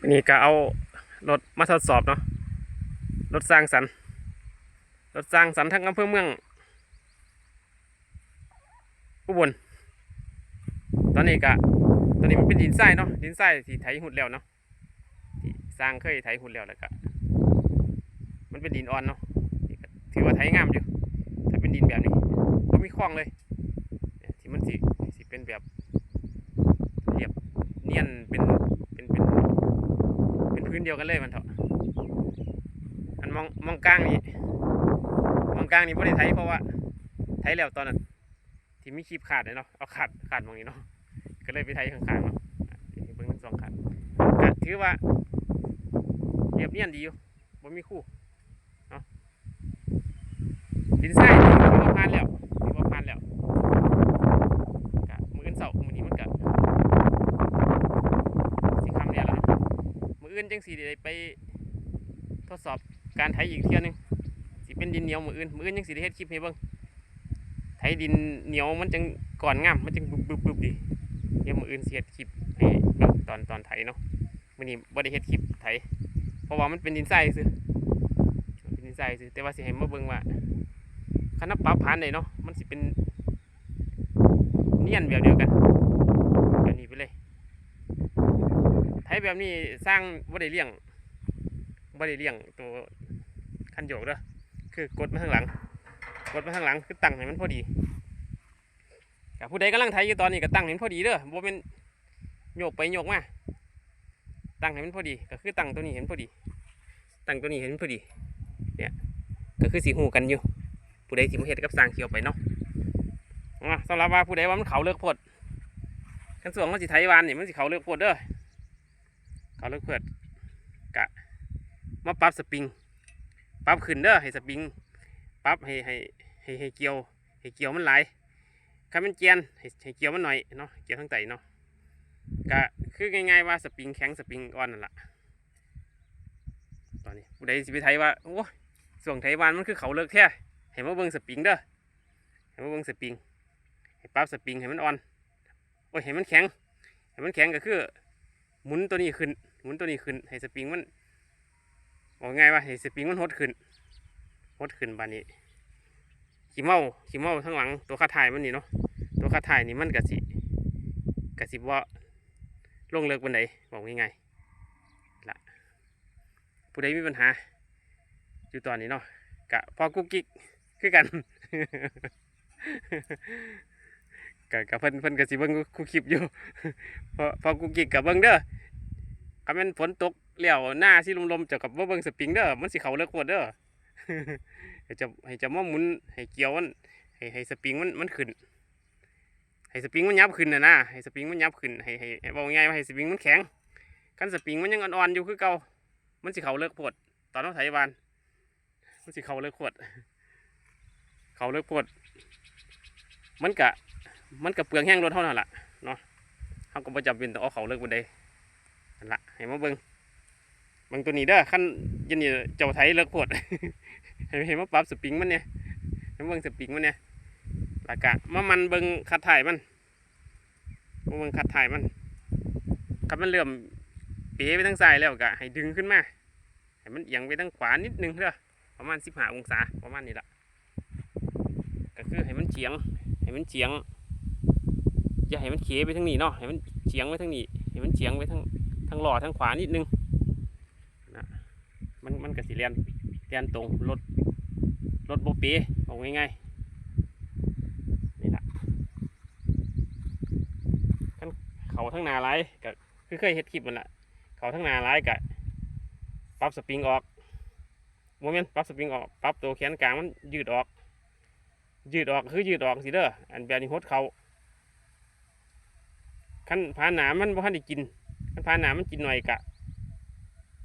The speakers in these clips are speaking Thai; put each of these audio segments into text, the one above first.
วันนี้ก็เอารถมาทดสอบเนาะรถสร้างสรรค์รถสร้างสรรค์ทั้งอำเภอเมือง อุบลตอนนี้ก็ตอนนี้มันเป็นดินทรายเนาะดินทรายที่ไถหุ่นแล้วเนาะที่สร้างเคยไถหุ่นแล้วแล้วก็มันเป็นดินอ่อนเนาะถือว่าไถงามอยู่ถ้าเป็นดินแบบนี้ก็มีคลองเลยเนี่ยที่มันสิสิเป็นแบบเรียบเนียนเป็นเป็นเป็น เป็น พื้นเดียวกันเลยมันเถอะอันมองมองกลางนี่มองกลางนี่ไม่ได้ไถเพราะว่าไถแล้วตอนนั้นที่มีคลิปขาดเลยเนาะเอาขาดขาดมองนี้เนาะก็เลยไปไถข้างๆเนาะเบิ่งทั้งสองขาดก็ถือว่าเรียบเนียนดีอยู่บ่มีคู่เนาะดินทรายนี่ถือว่าผ่านแล้วถือว่าผ่านแล้วก็มืออนเสาร์มือนี้มันก็สิคำเนี่ยแล้วเนาะ มื อื่นจังสีได้ไปทดสอบการไถอีกเที่ยวนึงสิเป็นดินเหนียวมืออื่นมืออื่นจังสีได้เฮ็ดคลิปให้เบิ่งไถดินเหนียวมันจังก่อนงามมันจังบึบบึบบึบดีเดี๋ยวมืออื่นสิเฮ็ดคลิปให้เบิ่งตอนตอนไถเนาะมื้อนี้บ่ได้เฮ็ดคลิปไถเพราะว่ามันเป็นดินทรายซื่อเป็นดินทรายซื่อแต่ว่าสิให้มาเบิ่งว่าคันนับปรับผ่านได้เนาะมันสิเป็นเนียนแบบเดียวกันแบบนี้ไปเลย ไถ แบบนี้สร้างบ่ได้เลี้ยงบ่ได้เลี้ยงตัวคันโยกเด้อคือกดมาข้างหลัง กดมาข้างหลังคือตั้งให้มันพอดีกับผู้ใดกำลังไถอยู่ตอนนี้ก็ตั้งให้มันพอดีเด้อบ่เป็นโยกไปโยกมาตั้งให้มันพอดี ก็คือตั้งตัวนี้เห็นพอดี ตั้งตัวนี้เห็นพอดี เนี่ยก็คือสีหูกันอยู่ ผู้ใดสิมเฮ็ดกับสร้างเขียวไปเนาะสำหรับว่าผู้ใดว่ามันเขาเลิกพดกันส่วนมันสิไถวานนี่มันสิเขาเลิกพดเด้อ เขาเลิกเพื่อกะมาปรับสปริงปรับขึ้นเด้อให้สปริงปรับให้ให้ให้ให้เกี่ยวให้เกี่ยวมันไหลายคันมันเจียนให้ให้เกี่ยวมันหน่อยเนาะเกี่ยวทั้งไตเนาะกะคือง่ายๆว่าสปริงแข็งสปริงอ่อนนั่นแหละตอนนี้ผู้ใดสิไปไทยว่าโอ้ส่วงไทยวานมันคือเขาเลิกแท้ให้มาเบิ่งสปริงเด้อให้มาเบิ่งสปริงให้ปรับสปริงให้มันอ่อนโอ้ยให้มันแข็งให้มันแข็งก็คือหมุนตัวนี้ขึ้น หมุนตัวนี้ขึ้นให้สปริงมันบอกง่ายว่าให้สปริงมันหดขึ้นหดขึ้นบานนี้ขี้เมาขี้เมาทั้งหลังตัวคาถ่ายมันนี่เนาะตัวคาถ่ายนี่มันกะสิกะสิว่าลงเลิกบันไดบอกง่ายๆละผู้ใดมีปัญหา อยู่ตอนนี้เนาะกะพอกุ๊กกิ๊กคือกันกะกะเพิ่นเพิ่นกะสิเบิ่งคู่คลิปอยู่พอพอกูกิกกับเบิ้งเด้อ คันแม่นฝนตกแล้วหน้าสิลมๆเจ้ากับบ่าเบิ้งสปริงเด้อมันสิเขาเลิกโคตรเด้อให้จะให้จะมาหมุนให้เกี่ยวมันให้ให้สปริงมันมันขึ้นให้สปริงมันยับขึ้นนะนะให้สปริงมันยับขึ้นให้ให้ให้บอกง่ายว่าให้สปริงมันแข็งคันสปริงมันยังอ่อนๆอยู่คือเก่ามันสิเขาเลิกโพดตอนเราไถวานมันสิเขาเลิกโพดเขาเลิกโพดมันกะมันกะเปลืองแห้งรถเท่านั้นแหล่ะเขาก็ประจำเป็นต้องเอาเขาเลิกบนไดนั่น ละให้มาเบิงเบิงตัวนี้เด้อขั้นยันนี่เจ้าไทยเลิกโพดให้ให้มาปรับสปริงมันเนี่ยให้มาเบิงสปริงมันเนี่ยล้วก็มามันเบิงคัดถ่ายมันมาเบิงคัดถ่ายมันคันมันเริ่มเป๋ไปทางซ้ายแล้วก็ให้ดึงขึ้นมาให้มันเอียงไปทางขวานิดนึงเด้อประมาณสิบห้าองศาประมาณนี้ละก็คือให้มันเฉียงให้มันเฉียงอย่าให้มันเขไปทางนี้เนาะให้มันเฉียงไปทางนี้ให้มันเฉียงไปทาง ทางหล่อทางขวานิดนึงนะมันมันกระสีเลียนเลียนตรงรถรถโบเปเอาง่ายๆนี่แหละขั้นเขาทั้งนาไร้ายก็คือเคยเฮ็ดคลิปมันละเขาทั้งนาไร้ายกะปรับสปริงออกโมเมนต์ปรับสปริงออกปรับตัวแขนกลางมันยืดออก ยืดออกคือยืดออกสิเด้ออันแบบนี้หดเขาขั้นผ่านหนามันบ่ทันได้กิน ขั้นผาหนามันกินหน่อยกะ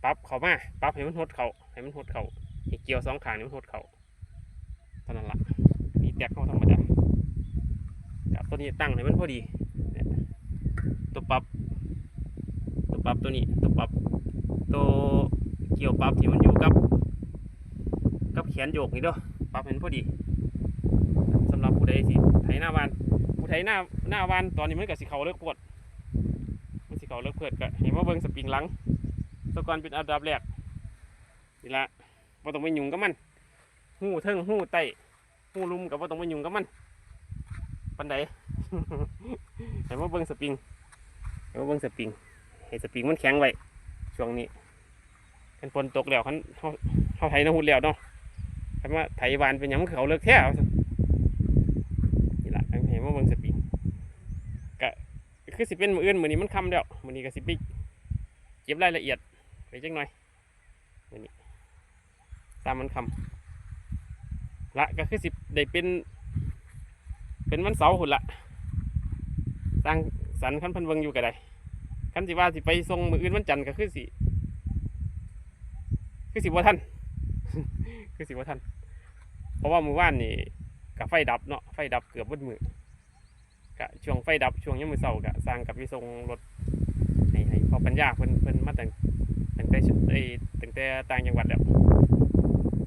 ปรับเขามาปรับให้มันหดเขาให้มันหดเขาให้เกี่ยวสองขางนี่มันหดเขาเท่านั้นละนี่แตกเข้าธรรมดาจับตัวนี้ตั้งให้มันพอดีตัวปรับ ตัวปรับตัวนี้ตัวปรับตัวเกี่ยวปรับที่มันอยู่กับ กับแขนโยกนี่เด้อปรับให้มันพอดีสำหรับผู้ใดสิไถหน้าบ้านผู้ไทยหน้าหน้าวันตอนนี้มันก็สิเขาเลิกปวด เขาเลิกเพิดก็เห็นว่าเบิ้งสปริงหลังสกอนเป็นอันดับแรกนี่ละบ่ต้องไปยุ่งกับมันหู้เทิงหู้ไตหู้ลุมกับบ่ต้องไปยุ่งกับมันปันใดให้มาเบิ่งสปริงให้มาเบิ่งสปริงให้สปริงมันแข็งไว้ช่วงนี้เป็นฝนตกแล้วคันเฮาเฮาไถนาหุดแล้วเนาะคันว่าไถหวานเป็นยังมันเขาเลิกแท้ว่าซั่นนี่ล่ะให้มาเบิ่งสปริงก็ คือสิเป็นมืออื่นมือนี้มันค่ำแล้วมือนี้ก็สิไปเก็บรายละเอียดไปจักหน่อยมือนี้ตามมันคำละก็คือสิได้เป็น เป็นวันเสาร์หุ่นละสร้างสรรคันพันเบิงอยู่ก็ได้คันสิว่าสิไปส่งมืออื่นวันจันทร์ก็คือสิคือสิบว่าท่านคือสิบว่าท่านเพราะว่ามือว่านนี่กับไฟดับเนาะไฟดับเกือบวัดมือ กะช่วงไฟดับช่วงยังมือเสาร์กะสร้างกับไปส่งรถให้ให้พอปัญญาเพิ่นเพิ่นมาแต่งตั้งแต่ชุดเอ้ตั้งแต่ต่างจังหวัดแล้ว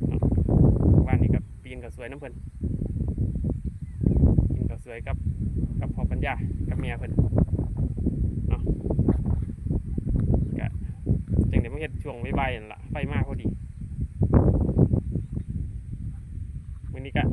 เนาะว่านนี่กับปีนกับสวยน้ำเพิ่นกินข้าวสวยกับกับพอปัญญากับเมียเพิ่นเนาะก็จังเดี๋ยวมันเฮ็ดช่วงบ่ายๆนั่นล่ะไฟมากพอดีมื้อนี้กะ